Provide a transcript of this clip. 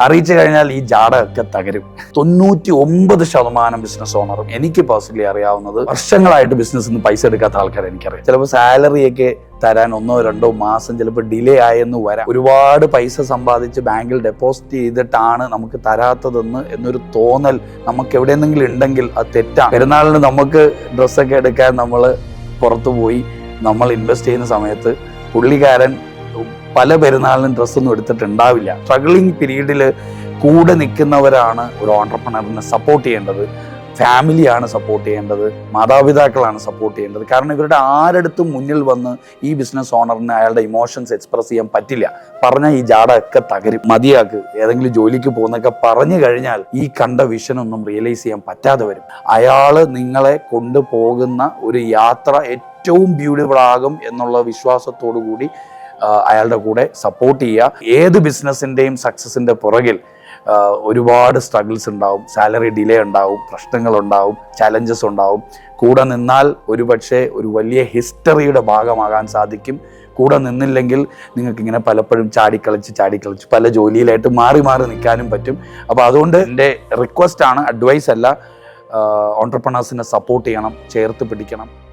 അറിയിച്ചു കഴിഞ്ഞാൽ ഈ ജാടകമൊക്കെ തകരും. തൊണ്ണൂറ്റി ഒമ്പത് ശതമാനം ബിസിനസ് ഓണറും എനിക്ക് പേഴ്സണലി അറിയാവുന്നത് വർഷങ്ങളായിട്ട് ബിസിനസ്സിൽ നിന്ന് പൈസ എടുക്കാത്ത ആൾക്കാരെ എനിക്കറിയാം. ചിലപ്പോൾ സാലറിയൊക്കെ തരാൻ ഒന്നോ രണ്ടോ മാസം ചിലപ്പോൾ ഡിലേ ആയെന്ന് വരാം. ഒരുപാട് പൈസ സമ്പാദിച്ച് ബാങ്കിൽ ഡെപ്പോസിറ്റ് ചെയ്തിട്ടാണ് നമുക്ക് തരാത്തതെന്ന് എന്നൊരു തോന്നൽ നമുക്ക് എവിടെയെന്നെങ്കിലും ഉണ്ടെങ്കിൽ അത് തെറ്റാണ്. പെരുന്നാളിന് നമുക്ക് ഡ്രസ്സൊക്കെ എടുക്കാൻ നമ്മൾ പുറത്തു പോയി. നമ്മൾ ഇൻവെസ്റ്റ് ചെയ്യുന്ന സമയത്ത് പുള്ളിക്കാരൻ പല പെരുന്നാളിനും ഡ്രസ്സൊന്നും എടുത്തിട്ടുണ്ടാവില്ല. സ്ട്രഗിളിങ് പീരീഡിൽ കൂടെ നിൽക്കുന്നവരാണ് ഒരു ഓണ്ടർപ്രണറിനെ സപ്പോർട്ട് ചെയ്യേണ്ടത്. ഫാമിലിയാണ് സപ്പോർട്ട് ചെയ്യേണ്ടത്. മാതാപിതാക്കളാണ് സപ്പോർട്ട് ചെയ്യേണ്ടത്. കാരണം ഇവരുടെ ആരടുത്തും മുന്നിൽ വന്ന് ഈ ബിസിനസ് ഓണറിന് അയാളുടെ ഇമോഷൻസ് എക്സ്പ്രസ് ചെയ്യാൻ പറ്റില്ല. പറഞ്ഞാൽ ഈ ജാടൊക്കെ തകരും. മതിയാക്ക്. ഏതെങ്കിലും ജോലിക്ക് പോകുന്നൊക്കെ പറഞ്ഞു കഴിഞ്ഞാൽ ഈ കണ്ട വിഷനൊന്നും റിയലൈസ് ചെയ്യാൻ പറ്റാതെ വരും. അയാൾ നിങ്ങളെ കൊണ്ടുപോകുന്ന ഒരു യാത്ര ഏറ്റവും ബ്യൂട്ടിഫുൾ ആകും എന്നുള്ള വിശ്വാസത്തോടു കൂടി അയാളുടെ കൂടെ സപ്പോർട്ട് ചെയ്യുക. ഏത് ബിസിനസ്സിന്റെയും സക്സസിന്റെ പുറകിൽ ഒരുപാട് സ്ട്രഗിൾസ് ഉണ്ടാവും. സാലറി ഡിലേ ഉണ്ടാവും പ്രശ്നങ്ങളുണ്ടാവും ചലഞ്ചസ് ഉണ്ടാവും. കൂടെ നിന്നാൽ ഒരുപക്ഷെ ഒരു വലിയ ഹിസ്റ്ററിയുടെ ഭാഗമാകാൻ സാധിക്കും. കൂടെ നിന്നില്ലെങ്കിൽ നിങ്ങൾക്ക് ഇങ്ങനെ പലപ്പോഴും ചാടിക്കളിച്ച് ചാടിക്കളിച്ച് പല ജോലിയിലായിട്ട് മാറി മാറി നിൽക്കാനും പറ്റും. അപ്പോൾ അതുകൊണ്ട് എന്റെ റിക്വസ്റ്റ് ആണ് അഡ്വൈസ് അല്ല ഓണ്ടർപ്രണേഴ്സിനെ സപ്പോർട്ട് ചെയ്യണം ചേർത്ത് പിടിക്കണം.